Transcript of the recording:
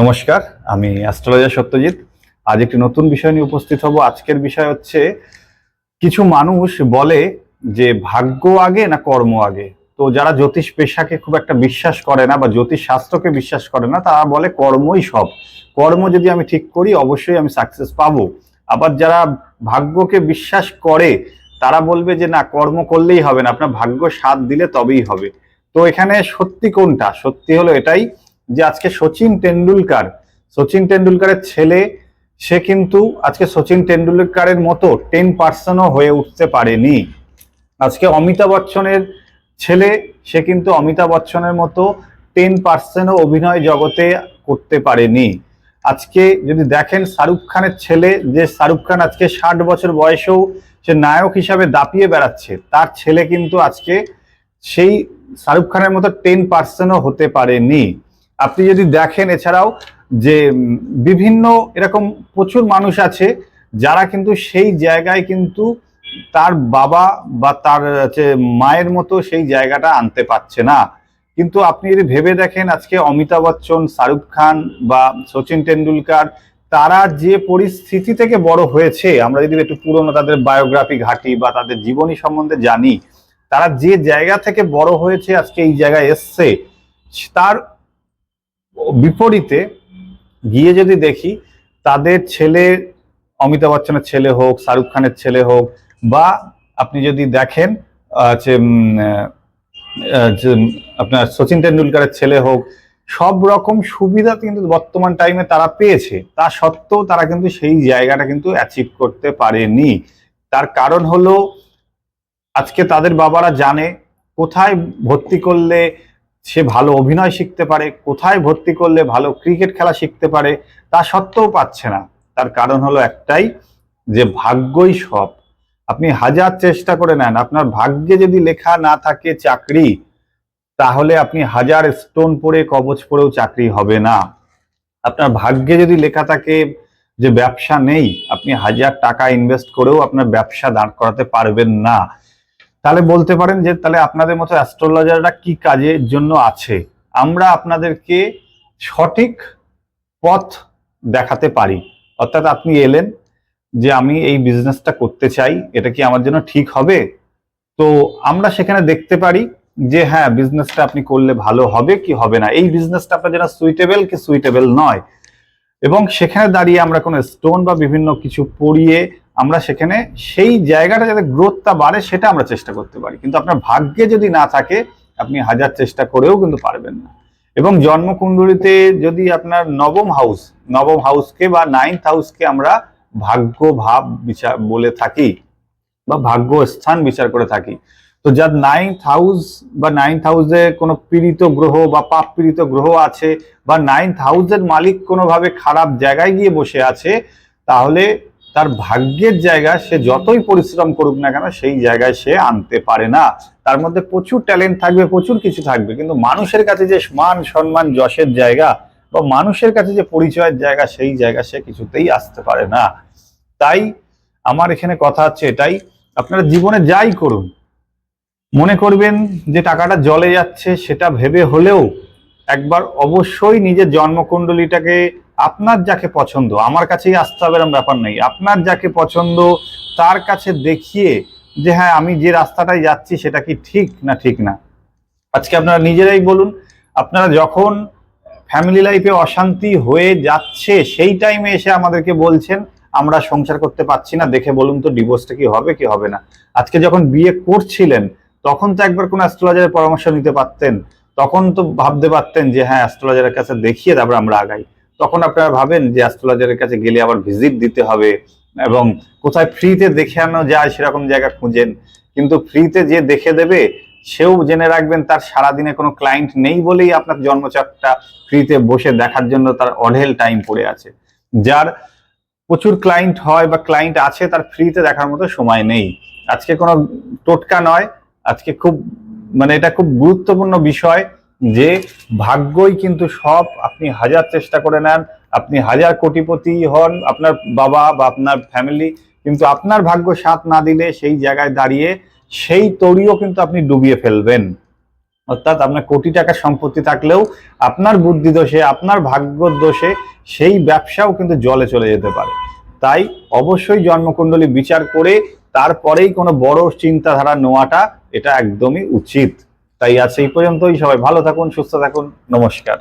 নমস্কার, আমি অ্যাস্ট্রোলজার সত্যজিৎ। আজ একটি নতুন বিষয় নিয়ে উপস্থিত হব। আজকের বিষয় হচ্ছে, কিছু মানুষ বলে যে ভাগ্য আগে না কর্ম আগে? তো যারা জ্যোতিষ পেশাকে খুব একটা বিশ্বাস করে না বা জ্যোতিষ শাস্ত্রকে বিশ্বাস করে না, তারা বলে কর্মই সব। কর্ম যদি আমি ঠিক করি, অবশ্যই আমি সাকসেস পাবো। আবার যারা ভাগ্যকে বিশ্বাস করে, তারা বলবে যে না, কর্ম করলেই হবে না। আপনার ভাগ্য সাথ দিলে তবেই হবে। তো এখানে সত্যি কোনটা? সত্যি হলো এটাই যে আজকে সচিন টেন্ডুলকার সচিন টেন্ডুলকারের ছেলে, সে কিন্তু আজকে সচিন টেন্ডুলকারের মতো টেন পার্সেন্টও হয়ে উঠতে পারেনি। আজকে অমিতাভ বচ্চনের ছেলে, সে কিন্তু অমিতাভ বচ্চনের মতো টেন পার্সেন্টও অভিনয় জগতে করতে পারেনি। আজকে যদি দেখেন শাহরুখ খানের ছেলে, যে শাহরুখ খান আজকে ষাট বছর বয়সেও সে নায়ক হিসাবে দাপিয়ে বেড়াচ্ছে, তার ছেলে কিন্তু আজকে সেই শাহরুখ খানের মতো টেন পার্সেন্টও হতে পারেনি। আপনি যদি দেখেন এছাড়াও যে বিভিন্ন এরকম প্রচুর মানুষ আছে যারা কিন্তু সেই জায়গায় কিন্তু তার বাবা বা তার মায়ের মতো সেই জায়গাটা আনতে পারছে না। কিন্তু আপনি যদি ভেবে দেখেন আজকে অমিতাভ বচ্চন, শাহরুখ খান বা সচিন টেন্ডুলকার তারা যে পরিস্থিতি থেকে বড় হয়েছে, আমরা যদি একটু পুরনো তাদের বায়োগ্রাফি ঘাটি বা তাদের জীবনী সম্বন্ধে জানি, তারা যে জায়গা থেকে বড় হয়েছে আজকে এই জায়গায় এসছে, তার বিপরীতে গিয়ে যদি দেখি, তাদের ছেলে অমিতাভ বচ্চনের ছেলে হোক, শাহরুখ খানের ছেলে হোক, বা আপনি যদি দেখেন যে আপনার সচিন তেন্ডুলকারের ছেলে হোক, সব রকম সুবিধা কিন্তু বর্তমান টাইমে তারা পেয়েছে। তা সত্ত্বেও তারা কিন্তু সেই জায়গাটা কিন্তু অ্যাচিভ করতে পারেনি। তার কারণ হলো, আজকে তাদের বাবারা জানে কোথায় ভর্তি করলে সে ভালো অভিনয় শিখতে পারে, কোথায় ভর্তি করলে ভালো ক্রিকেট খেলা শিখতে পারে তা সত্ত্বেও পাচ্ছে না। তার কারণ হলো একটাই, যে ভাগ্যই সব। আপনি হাজার চেষ্টা করে নেন, আপনার ভাগ্যে যদি লেখা না থাকে চাকরি, তাহলে আপনি হাজার স্টোন পরে কবচ পরেও চাকরি হবে না। আপনার ভাগ্যে যদি লেখা থাকে যে ব্যবসা নেই, আপনি হাজার টাকা ইনভেস্ট করেও আপনার ব্যবসা দাঁড় করাতে পারবেন না। তাহলে বলতে পারেন যে তাহলে আপনাদের মতো অ্যাস্ট্রোলজাররা কি কাজের জন্য আছে? আমরা আপনাদেরকে সঠিক পথ দেখাতে পারি। অর্থাৎ আপনি এলেন যে আমি এই বিজনেসটা করতে চাই, এটা কি আমার জন্য ঠিক হবে? তো আমরা সেখানে দেখতে পারি যে হ্যাঁ বিজনেসটা আপনি করলে ভালো হবে কি হবে না? এই বিজনেসটা আপনার জন্য সুইটেবল কি সুইটেবল নয়? এবং সেখানে দাঁড়িয়ে আমরা কোনো স্টোন বা বিভিন্ন কিছু পরিয়ে আমরা সেখানে সেই জায়গাটা যাতে গ্রোথটা বাড়ে, সেটা আমরা চেষ্টা করতে পারি। কিন্তু আপনার ভাগ্যে যদি না থাকে, আপনি হাজার চেষ্টা করেও কিন্তু পারবেন না। এবং জন্মকুণ্ডলিতে যদি আপনার নবম হাউস নবম হাউসকে বা নাইন্থ হাউসকে আমরা ভাগ্য, ভাব বিচার বলে থাকি বা ভাগ্য স্থান বিচার করে থাকি, তো যার নাইন্থ হাউস বা নাইন্থ হাউসে কোনো পীড়িত গ্রহ বা পাপ পীড়িত গ্রহ আছে বা নাইন্থ হাউসের মালিক কোনোভাবে খারাপ জায়গায় গিয়ে বসে আছে, তাহলে তার ভাগ্যের জায়গা সে যতই পরিশ্রম করুক না কেন, সেই জায়গায় সে আনতে পারে না। তার মধ্যে প্রচুর ট্যালেন্ট থাকবে, প্রচুর কিছু থাকবে, কিন্তু মানুষের কাছে যে মান, সম্মান, যশের জায়গা বা মানুষের কাছে যে পরিচয়ের জায়গা, সেই জায়গা সে কিছুতেই আসতে পারে না। তাই আমার এখানে কথা হচ্ছে এটাই, আপনারা জীবনে যাই করুন, মনে করবেন যে টাকাটা জলে যাচ্ছে, সেটা ভেবে হলেও একবার অবশ্যই নিজের জন্মকুণ্ডলীটাকে আপনার যাকে পছন্দ, আমার কাছেই আসতে হবে এরকম ব্যাপার নেই। আপনার যাকে পছন্দ, তার কাছে দেখিয়ে যে হ্যাঁ আমি যে রাস্তাটায় যাচ্ছি সেটা কি ঠিক না ঠিক না। আজকে আপনারা নিজেরাই বলুন, আপনারা যখন ফ্যামিলি লাইফে অশান্তি হয়ে যাচ্ছে, সেই টাইমে এসে আমাদেরকে বলছেন, আমরা সংসার করতে পারছি না, দেখে বলুন তো ডিভোর্সটা কি হবে কি হবে না। আজকে যখন বিয়ে করছিলেন, তখন তো একবার কোনো অ্যাস্ট্রোলজারের পরামর্শ নিতে পারতেন, তখন তো ভাবতে পারতেন যে হ্যাঁ অ্যাস্ট্রোলজারের কাছে দেখিয়ে তারপর আমরা আগাই। তখন আপনারা ভাবেন যে অ্যাস্ট্রোলজারের কাছে গেলে আবার ভিজিট দিতে হবে এবং কোথায় ফ্রিতে দেখে আনো যায় সেরকম জায়গা খুঁজেন। কিন্তু ফ্রিতে যে দেখে দেবে, সেও জেনে রাখবেন তার সারাদিনে কোনো ক্লায়েন্ট নেই বলেই আপনার জন্মচকটা ফ্রিতে বসে দেখার জন্য তার অঢেল টাইম পড়ে আছে। যার প্রচুর ক্লায়েন্ট হয় বা ক্লায়েন্ট আছে, তার ফ্রিতে দেখার মতো সময় নেই। আজকে কোনো টোটকা নয়। আজকে খুব মানে এটা খুব গুরুত্বপূর্ণ বিষয়। যে ভাগ্যই কিন্তু সব, আপনি হাজার চেষ্টা করে নেন, আপনি হাজার কোটিপতি হন আপনার বাবা বা আপনার ফ্যামিলি কিন্তু আপনার ভাগ্য সাথ না দিলে সেই জায়গায় দাঁড়িয়ে সেই তরিও কিন্তু আপনি ডুবিয়ে ফেলবেন। অর্থাৎ আপনার কোটি টাকা সম্পত্তি থাকলেও আপনার বুদ্ধি দোষে, আপনার ভাগ্যর দোষে সেই ব্যবসাও কিন্তু জলে চলে যেতে পারে। তাই অবশ্যই জন্মকুণ্ডলী বিচার করে তারপরেই কোনো বড় চিন্তাধারা নেওয়াটা এটা একদমই উচিত। তাই আজ এই পর্যন্তই। সবাই ভালো থাকুন সুস্থ থাকুন। নমস্কার।